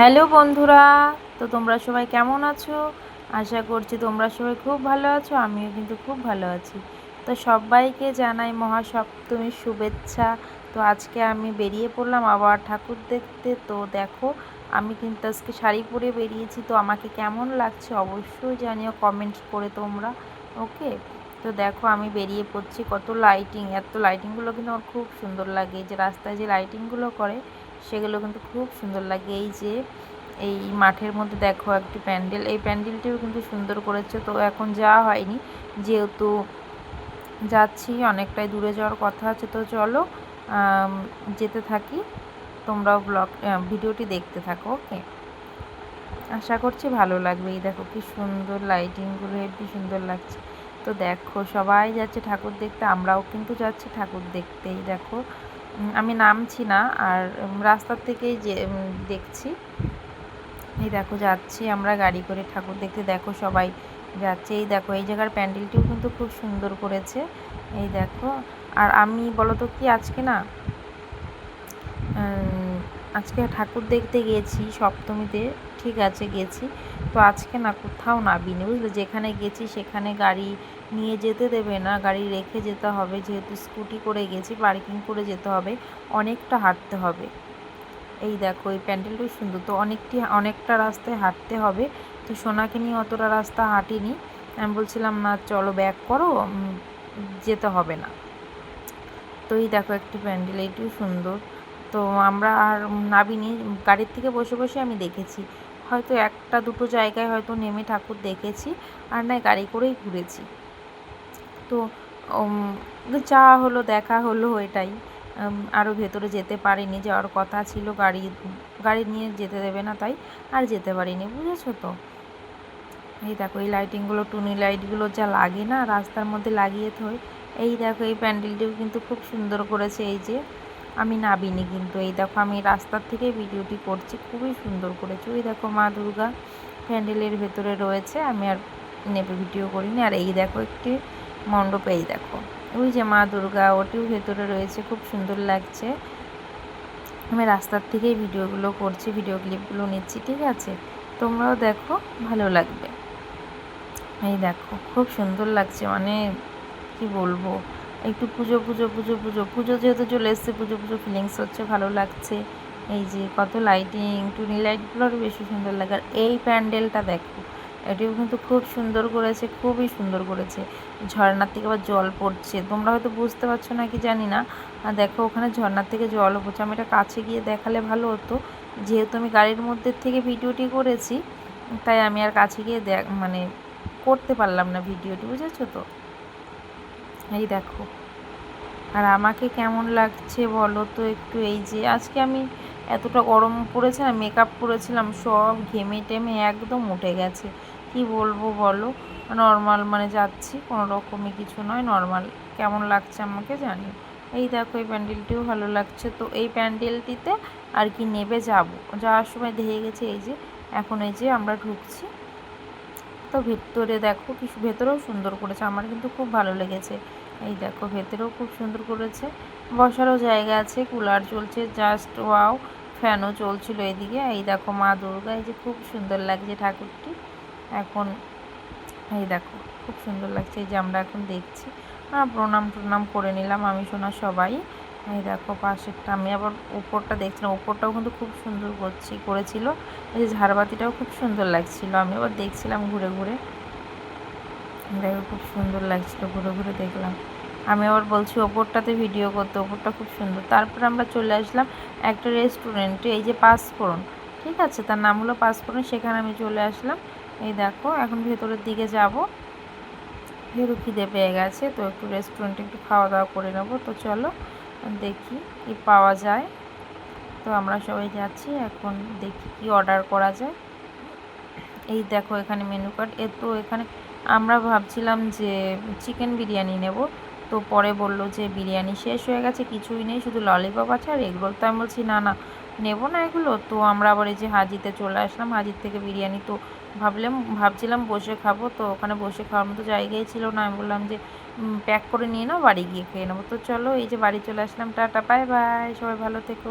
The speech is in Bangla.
হ্যালো বন্ধুরা, তো তোমরা সবাই কেমন আছো? আশা করছি তোমরা সবাই খুব ভালো আছো, আমিও কিন্তু খুব ভালো আছি। তো সবাইকে জানাই মহাসপ্তমীর শুভেচ্ছা। তো আজকে আমি বেরিয়ে পড়লাম আবার ঠাকুর দেখতে। তো দেখো, আমি কিন্তু আজকে শাড়ি পরে বেরিয়েছি। তো আমাকে কেমন লাগছে অবশ্যই জানিও কমেন্ট করে তোমরা ওকে তো দেখো, আমি বেরিয়ে পড়ছি কত লাইটিং এত লাইটিংগুলো কিন্তু আমার খুব সুন্দর লাগে। যে রাস্তায় যে লাইটিংগুলো করে সেগুলো কিন্তু খুব সুন্দর লাগে। এই যে, এই মাঠের মধ্যে দেখো একটি প্যান্ডেল। এই প্যান্ডেলটিও কিন্তু সুন্দর করেছে। তো এখন যাওয়া হয়নি। যেহেতু যাচ্ছি, অনেকটাই দূরে যাওয়ার কথা আছে। তো চলো যেতে থাকি। তোমরাও ব্লগ ভিডিওটি দেখতে থাকো, ওকে? আশা করছি ভালো লাগবে। এই দেখো কি সুন্দর লাইটিংগুলো হেবি সুন্দর লাগছে। তো দেখো, সবাই যাচ্ছে ঠাকুর দেখতে, আমরাও কিন্তু যাচ্ছি ঠাকুর দেখতেই দেখো আমি নামছি না, আর রাস্তার থেকেই যে দেখছি। এই দেখো যাচ্ছি আমরা গাড়ি করে ঠাকুর দেখতে, দেখো সবাই যাচ্ছে। এই দেখো, এই জায়গার প্যান্ডেলটিও কিন্তু খুব সুন্দর করেছে। এই দেখো, আর আমি বলতো কি আজকে না আজকে ঠাকুর দেখতে গেছি, সপ্তমীতে, ঠিক আছে গেছি। তো আজকে না কোথাও নাবিনি বুঝলে? যেখানে গেছি সেখানে গাড়ি নিয়ে যেতে দেবে না, গাড়ি রেখে যেতে হবে, যেহেতু স্কুটি করে গেছি, পার্কিং করে যেতে হবে, অনেকটা হাঁটতে হবে। এই দেখো, এই প্যান্ডেলটাও সুন্দর। তো অনেকটি, অনেকটা রাস্তায় হাঁটতে হবে। তো সোনাকে নিয়ে অতটা রাস্তা হাঁটিনি। আমি বলছিলাম, না, চলো ব্যাক করো যেতে হবে না। তো এই দেখো একটি প্যান্ডেল, এইটিও সুন্দর। তো আমরা আর নাবিনি গাড়ির থেকে বসে বসে আমি দেখেছি। হয়তো একটা দুটো জায়গায় হয়তো নেমে ঠাকুর দেখেছি, আর নয় গাড়ি করেই ঘুরেছি। তো যা হলো দেখা হলো এটাই। আরও ভেতরে যেতে পারিনি, যাওয়ার কথা ছিল, গাড়ি গাড়ি নিয়ে যেতে দেবে না তাই আর যেতে পারিনি, বুঝেছ তো? এই দেখো, এই লাইটিংগুলো টুনি লাইটগুলো যা লাগে না, রাস্তার মধ্যে লাগিয়ে থই। এই দেখো, এই প্যান্ডেলটিও কিন্তু খুব সুন্দর করেছে, এই যে। আমি নাবিনি কিন্তু। এই দেখো, আমি রাস্তার থেকে ভিডিওটি করছি, খুবই সুন্দর করেছি। ওই দেখো মা দুর্গা প্যান্ডেলের ভেতরে রয়েছে, আমি আর নেপে ভিডিও করিনি। আর এই দেখো একটি মণ্ডপে, এই দেখো। ওই যে মা দুর্গা ওটিও ভেতরে রয়েছে, খুব সুন্দর লাগছে। আমি রাস্তার থেকেই ভিডিওগুলো করছি, ভিডিও ক্লিপগুলো নিচ্ছি, ঠিক আছে? তোমরাও দেখো, ভালো লাগবে। এই দেখো, খুব সুন্দর লাগছে মানে কি বলব? একটু পুজো পুজো পুজো পুজো। পুজো যেহেতু চলে এসছে, পুজো পুজো ফিলিংস হচ্ছে, ভালো লাগছে। এই যে কত লাইটিং টুনি লাইটগুলো আরও বেশি সুন্দর লাগে। আর এই প্যান্ডেলটা দেখো, এটিও কিন্তু খুব সুন্দর করেছে, খুবই সুন্দর করেছে। ঝর্নার থেকে আবার জল পড়ছে। তোমরা হয়তো বুঝতে পারছ না কি জানি না। দেখো, ওখানে ঝর্নার থেকে জলও পড়ছে। আমি এটা কাছে গিয়ে দেখালে ভালো হতো। যেহেতু আমি গাড়ির মধ্যে থেকে ভিডিওটি করেছি, তাই আমি আর কাছে গিয়ে দেখ মানে করতে পারলাম না ভিডিওটি, বুঝেছ তো? এই দেখো। আর আমাকে কেমন লাগছে বলো তো একটু? এই যে আজকে আমি এতটা গরম পড়েছে না মেকআপ করেছিলাম সব ঘেমে টেমে একদম উঠে গেছে। কি বলব বলো? নর্মাল মানে যাচ্ছি, কোনো রকমই কিছু নয় নর্মাল কেমন লাগছে আমাকে জানি এই দেখো, এই প্যান্ডেলটিও ভালো লাগছে। তো এই প্যান্ডেলটিতে আর কি নেবে যাব। যাওয়ার সময় দেখে গেছে, এই যে, এখন এই যে আমরা ঢুকছি। তো ভেতরে দেখো কিছু ভেতরেও সুন্দর করেছে, আমার কিন্তু খুব ভালো লেগেছে। এই দেখো, ভেতরেও খুব সুন্দর করেছে। বসারও জায়গা আছে, কুলার চলছে জাস্ট ওয়াও ফ্যানও চলছিল এদিকে। এই দেখো মা দুর্গা, এই যে খুব সুন্দর লাগছে ঠাকুরটি। এখন এই দেখো, খুব সুন্দর লাগছে, এই যে আমরা এখন দেখছি। প্রণাম প্রণাম করে নিলাম আমি শোনা সবাই। এই দেখো পাশেরটা, আমি আবার উপরটা দেখছিলাম, উপরটাও কিন্তু খুব সুন্দর করছি, করেছিল। এই ঝাড়বাতিটাও খুব সুন্দর লাগছিল, আমি আবার দেখছিলাম ঘুরে ঘুরে। দেখো খুব সুন্দর লাগছিল, ঘুরে ঘুরে দেখলাম। আমি আবার বলছি, ওপরটাতে ভিডিও করতে, ওপরটা খুব সুন্দর। তারপরে আমরা চলে আসলাম একটা রেস্টুরেন্টে এই যে পাঁচফোড়ন, ঠিক আছে? তার নাম হলো পাঁচফোড়ন, সেখানে আমি চলে আসলাম। এই দেখো, এখন ভেতরের দিকে যাব। ভেতর খিদে পেয়ে গেছে, তো একটু রেস্টুরেন্টে একটু খাওয়া দাওয়া করে নেব, তো চলো। দেখি কি পাওয়া যায়। তো আমরা সবাই যাচ্ছি, এখন দেখি কি অর্ডার করা যায়। এই দেখো এখানে মেনু কার্ড এ তো এখানে আমরা ভাবছিলাম যে চিকেন বিরিয়ানি নেব। তো পরে বলল যে বিরিয়ানি শেষ হয়ে গেছে, কিছুই নেই, শুধু ললিপপ আছে। আর এগরোল তো আমি বলছি, না না, নেব না এগুলো। তো আমরা আবার এই যে হাজিতে চলে আসলাম। হাজির থেকে বিরিয়ানি তো ভাবলাম, ভাবছিলাম বসে খাব, তো ওখানে বসে খাওয়ার মতো জায়গায় ছিল না। আমি বললাম যে প্যাক করে নিয়ে নাও, বাড়ি গিয়ে খেয়ে নেব। তো চলো, এই যে বাড়ি চলে আসলাম। টাটা বাই বাই সবাই ভালো থেকো।